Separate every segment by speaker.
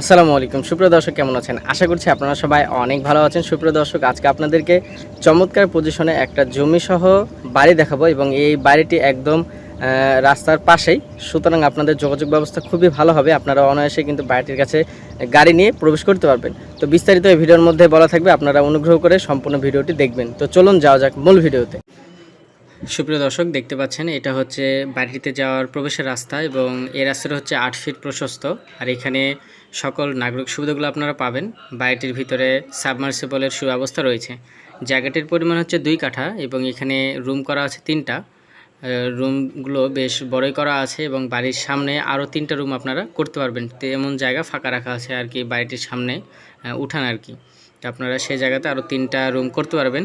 Speaker 1: আসসালামু আলাইকুম। সুপ্রিয় দর্শক, কেমন আছেন? আশা করছি আপনারা সবাই অনেক ভালো আছেন। সুপ্রিয় দর্শক, আজকে আপনাদেরকে চমৎকার পজিশনে একটা জমি সহ বাড়ি দেখাবো এবং এই বাড়িটি একদম রাস্তার পাশেই। সুতরাং আপনাদের যোগাযোগ ব্যবস্থা খুবই ভালো হবে। আপনারা অনায়াসে কিন্তু বাড়িটির কাছে গাড়ি নিয়ে প্রবেশ করতে পারবেন। তো বিস্তারিত এই ভিডিওর মধ্যে বলা থাকবে, আপনারা অনুগ্রহ করে সম্পূর্ণ ভিডিওটি দেখবেন। তো চলুন যাওয়া যাক মূল ভিডিওতে। সুপ্রিয় দর্শক, দেখতে পাচ্ছেন, এটা হচ্ছে বাড়িতে যাওয়ার প্রবেশের রাস্তা এবং এই রাস্তাটা হচ্ছে আট ফিট প্রশস্ত। আর এখানে সকল নাগরিক সুবিধাগুলো আপনারা পাবেন। বাড়িটির ভিতরে সাবমার্সিবলের সুব্যবস্থা রয়েছে। জায়গাটির পরিমাণ হচ্ছে দুই কাঠা এবং এখানে রুম করা আছে তিনটা। রুমগুলো বেশ বড়ই করা আছে এবং বাড়ির সামনে আরও তিনটা রুম আপনারা করতে পারবেন। তেমন জায়গা ফাঁকা রাখা আছে আর কি বাড়িটির সামনে উঠান আর কি। আপনারা সেই জায়গাতে আরও তিনটা রুম করতে পারবেন।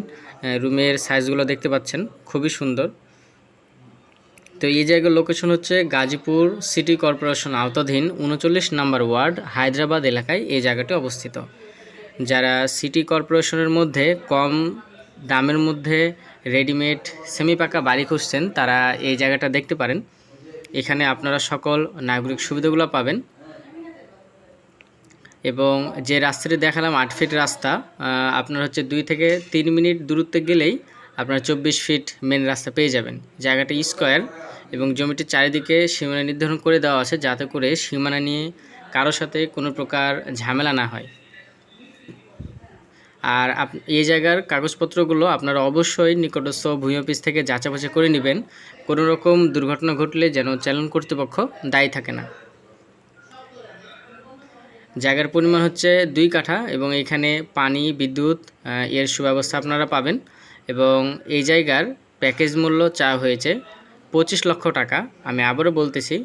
Speaker 1: রুমের সাইজগুলো দেখতে পাচ্ছেন, খুবই সুন্দর। তো এই জায়গার লোকেশন হচ্ছে গাজীপুর সিটি কর্পোরেশন আওতাধীন উনচল্লিশ নাম্বার ওয়ার্ড, হায়দ্রাবাদ এলাকায় এই জায়গাটি অবস্থিত। যারা সিটি কর্পোরেশনের মধ্যে কম দামের মধ্যে রেডিমেড সেমি পাকা বাড়ি খুঁজছেন, তারা এই জায়গাটা দেখতে পারেন। এখানে আপনারা সকল নাগরিক সুবিধাগুলো পাবেন। এবং যে রাস্তাটি দেখালাম আট ফিট রাস্তা আপনার হচ্ছে দুই থেকে তিন মিনিট দূরত্বে গেলেই আপনার চব্বিশ ফিট মেন রাস্তা পেয়ে যাবেন। জায়গাটি স্কোয়ার এবং জমিটির চারিদিকে সীমানা নির্ধারণ করে দেওয়া আছে যাতে করে সীমানা নিয়ে কারোর সাথে কোনো প্রকার ঝামেলা না হয়। আর আপ, এই জায়গার কাগজপত্রগুলো আপনারা অবশ্যই নিকটস্থ ভূমি অফিস থেকে যাচাবাচা করে নেবেন। কোনো রকম দুর্ঘটনা ঘটলে যেন চ্যালেঞ্জ কর্তৃপক্ষ দায়ী থাকে না। জায়গার পরিমাণ হচ্ছে দুই কাঠা এবং এখানে পানি, বিদ্যুৎ এর সুব্যবস্থা আপনারা পাবেন। এবং এই জায়গার প্যাকেজ মূল্য চা হয়েছে পঁচিশ লক্ষ টাকা। আমি আবারও বলতেছি,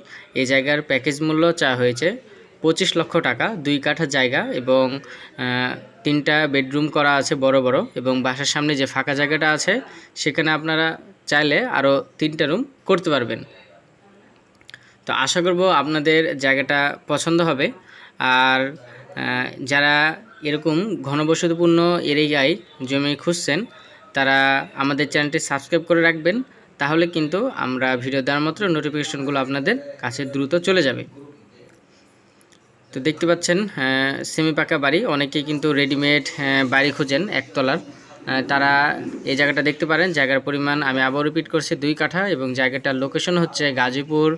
Speaker 1: এই জায়গার প্যাকেজ মূল্য চা হয়েছে পঁচিশ লক্ষ টাকা, দুই কাঠা জায়গা এবং তিনটা বেডরুম করা আছে বড় বড় এবং বাসার সামনে যে ফাঁকা জায়গাটা আছে, সেখানে আপনারা চাইলে আরও তিনটা রুম করতে পারবেন। তো আশা করব আপনাদের জায়গাটা পছন্দ হবে। আর যারা এরকম ঘনবসতিপূর্ণ এরিয়ায় জমি খুঁজছেন, তারা আমাদের চ্যানেলটি সাবস্ক্রাইব করে রাখবেন, তাহলে কিন্তু আমরা ভিডিও দেওয়ার মাত্র নোটিফিকেশনগুলো আপনাদের কাছে দ্রুত চলে যাবে। তো দেখতে পাচ্ছেন সেমি পাকা বাড়ি, অনেকেই কিন্তু রেডিমেড বাড়ি খুঁজেন একতলার। তারা এই জায়গাটা দেখতে পারেন, জায়গার পরিমাণ আমি আবার রিপিট করছি, দুই কাঠা এবং জায়গাটার লোকেশন হচ্ছে গাজীপুর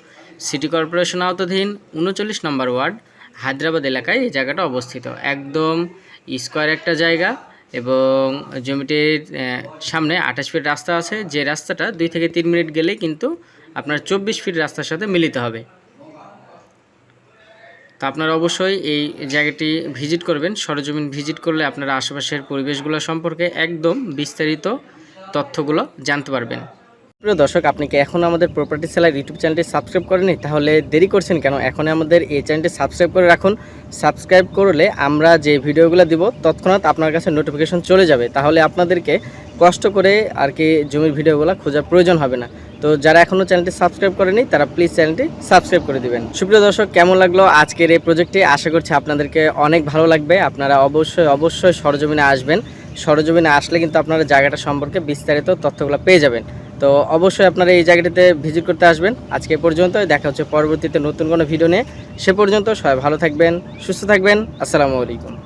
Speaker 1: সিটি কর্পোরেশন আওতাধীন, উনচল্লিশ নম্বর ওয়ার্ড। হায়দ্রাবাদ এলাকায় এই জায়গাটা অবস্থিত। একদম স্কোয়ার একটা জায়গা এবং জমিটির সামনে আঠাশ ফিট রাস্তা আছে। যে রাস্তাটা দুই থেকে তিন মিনিট গেলেই কিন্তু আপনার চব্বিশ ফিট রাস্তার সাথে মিলিত হবে। তো আপনারা অবশ্যই এই জায়গাটি ভিজিট করবেন। সরজমিন ভিজিট করলে আপনারা আশেপাশের পরিবেশগুলো সম্পর্কে একদম বিস্তারিত তথ্যগুলো জানতে পারবেন। প্রিয় দর্শক, আপনি কি এখন আমাদের প্রপার্টি সেলার ইউটিউব চ্যানেলটি সাবস্ক্রাইব করেনি তাহলে দেরি করছেন কেন? এখন আমাদের এই চ্যানেলটি সাবস্ক্রাইব করে রাখুন। সাবস্ক্রাইব করলে আমরা যে ভিডিওগুলো দিব, তৎক্ষণাৎ আপনার কাছে নোটিফিকেশন চলে যাবে। তাহলে আপনাদেরকে কষ্ট করে আর কি জমির ভিডিওগুলো খোঁজার প্রয়োজন হবে না। তো যারা এখনও চ্যানেলটি সাবস্ক্রাইব করেনি তারা প্লিজ চ্যানেলটি সাবস্ক্রাইব করে দিবেন। সুপ্রিয় দর্শক, কেমন লাগল আজকের এই প্রজেক্টটি আশা করছি আপনাদেরকে অনেক ভালো লাগবে। আপনারা অবশ্যই অবশ্যই সরজমিনে আসবেন। সরজমিনে আসলে কিন্তু আপনারা জায়গাটা সম্পর্কে বিস্তারিত তথ্যগুলো পেয়ে যাবেন। তো অবশ্যই আপনারা এই জায়গাটিতে ভিজিট করতে আসবেন। আজকে পর্যন্ত দেখা হচ্ছে পরবর্তীতে নতুন কোনো ভিডিও নিয়ে। সে পর্যন্ত সবাই ভালো থাকবেন, সুস্থ থাকবেন। আসসালামু আলাইকুম।